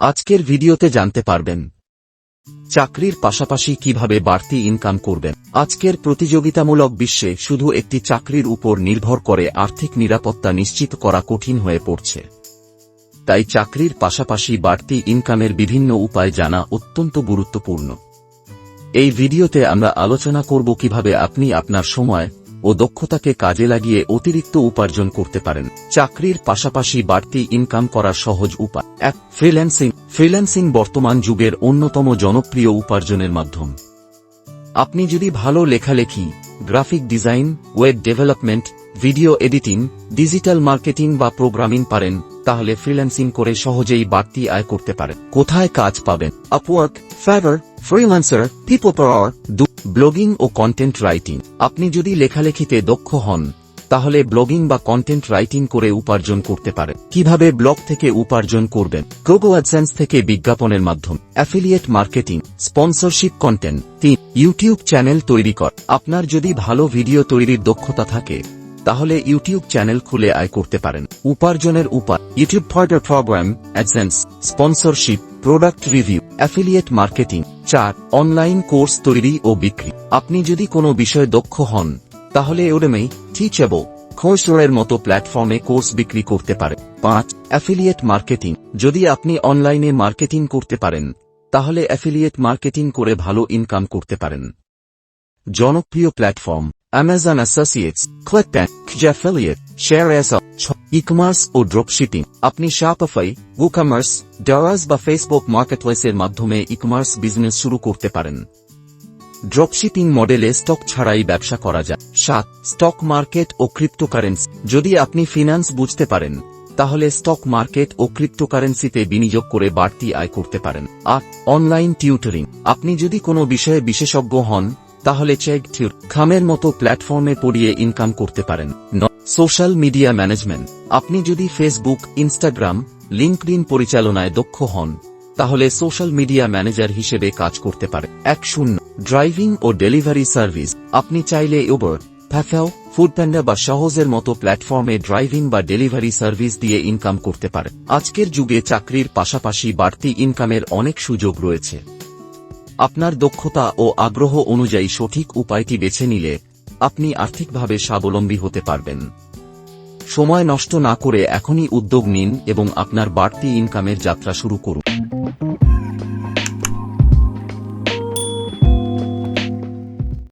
আজকের ভিডিওতে জানতে পারবেন চাকরির পাশাপাশি কীভাবে বাড়তি ইনকাম করবেন। আজকের প্রতিযোগিতামূলক বিশ্বে শুধু একটি চাকরির উপর নির্ভর করে আর্থিক নিরাপত্তা নিশ্চিত করা কঠিন হয়ে পড়ছে। তাই চাকরির পাশাপাশি বাড়তি ইনকামের বিভিন্ন উপায় জানা অত্যন্ত গুরুত্বপূর্ণ। এই ভিডিওতে আমরা আলোচনা করব কীভাবে আপনি আপনার সময় ও দক্ষতাকে কাজে লাগিয়ে অতিরিক্ত উপার্জন করতে পারেন। চাকরির পাশাপাশি বাড়তি ইনকাম করার সহজ উপায়। এক ফ্রিল্যান্সিং ফ্রিল্যান্সিং বর্তমান যুগের অন্যতম জনপ্রিয় উপার্জনের মাধ্যম। আপনি যদি ভালো লেখালেখি graphic design web development video editing digital marketing বা প্রোগ্রামিং পারেন, তাহলে ফ্রিল্যান্সিং করে সহজেই বাড়তি আয় করতে পারেন। কোথায় কাজ পাবেন? Upwork Fiverr freelancer people per hour দু ব্লগিং ও কন্টেন্ট রাইটিং আপনি যদি লেখালেখিতে দক্ষ হন, তাহলে ব্লগিং বা কন্টেন্ট রাইটিং করে উপার্জন করতে পারেন কীভাবে ব্লগ থেকে উপার্জন করবেন? গোগো অ্যাডসেন্স থেকে বিজ্ঞাপনের মাধ্যম। অ্যাফিলিয়েট মার্কেটিং স্পন্সরশিপ কন্টেন্ট তিন ইউটিউব চ্যানেল তৈরি কর। আপনার যদি ভালো ভিডিও তৈরির দক্ষতা থাকে, তাহলে ইউটিউব চ্যানেল খুলে আয় করতে পারেন। উপার্জনের উপায়। YouTube partner program AdSense sponsorship product review affiliate marketing চার অনলাইন কোর্স তৈরি ও বিক্রি আপনি যদি কোনো বিষয়ে দক্ষ হন, তাহলে ওডেমে টিচেবল খোসরের মতো প্ল্যাটফর্মে কোর্স বিক্রি করতে পারে। পাঁচ অ্যাফিলিয়েট মার্কেটিং যদি আপনি অনলাইনে মার্কেটিং করতে পারেন, তাহলে অ্যাফিলিয়েট মার্কেটিং করে ভালো ইনকাম করতে পারেন। জনপ্রিয় প্ল্যাটফর্ম অ্যামাজন অ্যাফিলিয়েট শেয়ার এস ই কমার্স ও ড্রপশিপিং আপনি শাপাফাই বুকামার্স ডারাজ বা ফেসবুক মার্কেটপ্লেসের মাধ্যমে ই কমার্স বিজনেস শুরু করতে পারেন। ড্রপশিপিং মডেলে স্টক ছাড়াই ব্যবসা করা যায়। সাত স্টক মার্কেট ও ক্রিপ্টোকারেন্সি যদি আপনি ফিনান্স বুঝতে পারেন, তাহলে স্টক মার্কেট ও ক্রিপ্টোকারেন্সিতে বিনিয়োগ করে বাড়তি আয় করতে পারেন। আট অনলাইন টিউটরিং আপনি যদি কোনো বিষয়ে বিশেষজ্ঞ হন তাহলে চেক টিউর খামের মতো প্ল্যাটফর্মে পড়িয়ে ইনকাম করতে পারেন। সোশ্যাল মিডিয়া ম্যানেজমেন্ট আপনি যদি ফেসবুক ইনস্টাগ্রাম লিঙ্কডিন পরিচালনায় দক্ষ হন, তাহলে সোশ্যাল মিডিয়া ম্যানেজার হিসেবে কাজ করতে পারে। এক শূন্য ড্রাইভিং ও ডেলিভারি সার্ভিস আপনি চাইলে উবার ফ্যাফেও ফুডপ্যান্ডা বা সহজের মতো প্ল্যাটফর্মে ড্রাইভিং বা ডেলিভারি সার্ভিস দিয়ে ইনকাম করতে পারে। আজকের যুগে চাকরির পাশাপাশি বাড়তি ইনকামের অনেক সুযোগ রয়েছে। আপনার দক্ষতা ও আগ্রহ অনুযায়ী সঠিক উপায়টি বেছে নিলে আপনি আর্থিকভাবে স্বাবলম্বী হতে পারবেন। সময় নষ্ট না করে এখনই উদ্যোগ নিন এবং আপনার বাড়তি ইনকামের যাত্রা শুরু করুন।